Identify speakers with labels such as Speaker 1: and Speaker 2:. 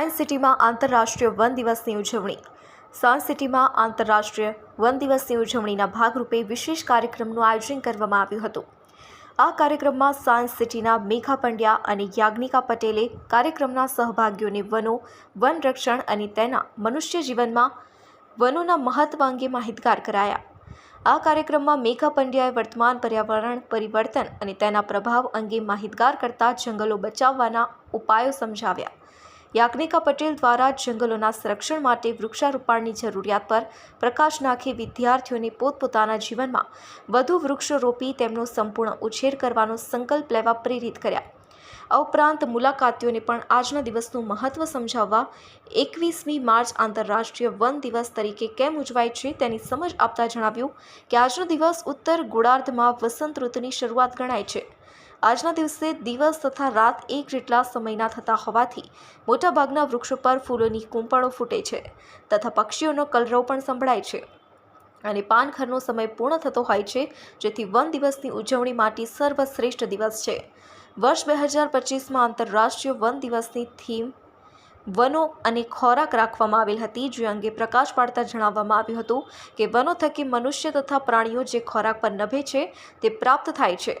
Speaker 1: Science સિટીમાં આંતરરાષ્ટ્રીય one દિવસની ઉજવણી. સાયન્સ સિટીમાં આંતરરાષ્ટ્રીય વન દિવસની ઉજવણીના ભાગરૂપે વિશેષ કાર્યક્રમનું આયોજન કરવામાં આવ્યું હતું. આ કાર્યક્રમમાં સાયન્સ સિટીના મેઘા પંડ્યા અને યાજ્ઞિકા પટેલે કાર્યક્રમના સહભાગીઓને વનો, વન રક્ષણ અને તેના મનુષ્ય જીવનમાં વનોના મહત્વ અંગે માહિતગાર કરાયા. આ કાર્યક્રમમાં મેઘા પંડ્યાએ વર્તમાન પર્યાવરણ પરિવર્તન અને તેના પ્રભાવ અંગે માહિતગાર કરતા જંગલો બચાવવાના ઉપાયો સમજાવ્યા. યાજ્ઞિકા પટેલ દ્વારા જંગલોના સંરક્ષણ માટે વૃક્ષારોપણની જરૂરિયાત પર પ્રકાશ નાખી વિદ્યાર્થીઓને પોતપોતાના જીવનમાં વધુ વૃક્ષો રોપી તેમનો સંપૂર્ણ ઉછેર કરવાનો સંકલ્પ લેવા પ્રેરિત કર્યા. આ ઉપરાંત મુલાકાતીઓને પણ આજના દિવસનું મહત્ત્વ સમજાવવા એકવીસમી માર્ચ આંતરરાષ્ટ્રીય વન દિવસ તરીકે કેમ ઉજવાય છે તેની સમજ આપતા જણાવ્યું કે આજનો દિવસ ઉત્તર ગોળાર્ધમાં વસંત ઋતુની શરૂઆત ગણાય છે. આજના દિવસે દિવસ તથા રાત એક જેટલા સમયના થતા હોવાથી મોટાભાગના વૃક્ષો પર ફૂલોની કૂંપળો ફૂટે છે તથા પક્ષીઓનો કલરવ પણ સંભળાય છે. અને પાનખરનો સમય પૂર્ણ થતો હોય છે, જેથી વન દિવસની ઉજવણી માટે સર્વશ્રેષ્ઠ દિવસ છે. વર્ષ બે હજાર પચીસમાં આંતરરાષ્ટ્રીય વન દિવસની થીમ વનો અને ખોરાક રાખવામાં આવેલ હતી, જે અંગે પ્રકાશ પાડતા જણાવવામાં આવ્યું હતું કે વનો થકી મનુષ્ય તથા પ્રાણીઓ જે ખોરાક પર નભે છે, તે પ્રાપ્ત થાય છે.